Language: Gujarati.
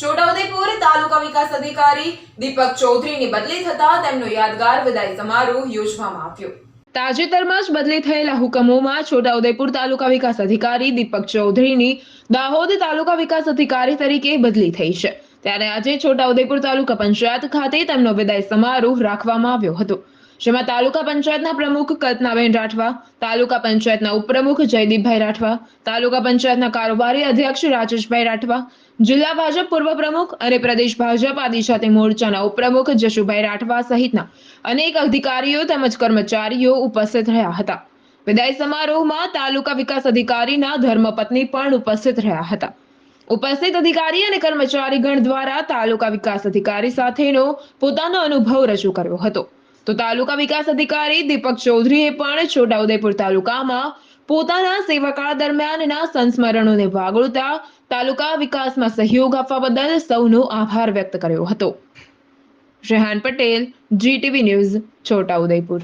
છોટાઉદેપુર તાલુકા વિકાસ અધિકારી દીપક ચૌધરીની બદલી થતા તેમનો યાદગાર વિદાય સમારોહ યોજવામાં આવ્યો. તાજેતરમાં જ બદલી થયેલા હુકમોમાં છોટાઉદેપુર તાલુકા વિકાસ અધિકારી દીપક ચૌધરીની દાહોદ તાલુકા વિકાસ અધિકારી તરીકે બદલી થઈ છે. ત્યારે આજે છોટાઉદેપુર તાલુકા પંચાયત ખાતે તેમનો વિદાય સમારોહ રાખવામાં આવ્યો હતો. જેમાં તાલુકા પંચાયતના પ્રમુખ કલ્પનાબેન રાઠવા, તાલુકા પંચાયતના ઉપપ્રમુખ જયદીપભાઈ રાઠવા, તાલુકા પંચાયતના કારોબારી અધ્યક્ષ રાજેશભાઈ રાઠવા, જિલ્લા ભાજપ પૂર્વ પ્રમુખ અને પ્રદેશ ભાજપ આદિજાતિ મોરચાના ઉપપ્રમુખ જશુભાઈ રાઠવા સહિતના અનેક અધિકારીઓ તેમજ કર્મચારીઓ ઉપસ્થિત રહ્યા હતા. વિદાય સમારોહમાં તાલુકા વિકાસ અધિકારીના ધર્મપત્ની પણ ઉપસ્થિત રહ્યા હતા. ઉપસ્થિત અધિકારી અને કર્મચારીગણ દ્વારા તાલુકા વિકાસ અધિકારી સાથેનો પોતાનો અનુભવ રજૂ કર્યો હતો. તો તાલુકા વિકાસ અધિકારી દીપક ચૌધરીએ પણ છોટાઉદેપુર તાલુકામાં પોતાના સેવાકાળ દરમિયાનના સંસ્મરણોને વાગોળતા તાલુકા વિકાસમાં સહયોગ આપવા બદલ સૌનો આભાર વ્યક્ત કર્યો હતો. Rehan Patel GTV news Chhotaudepur.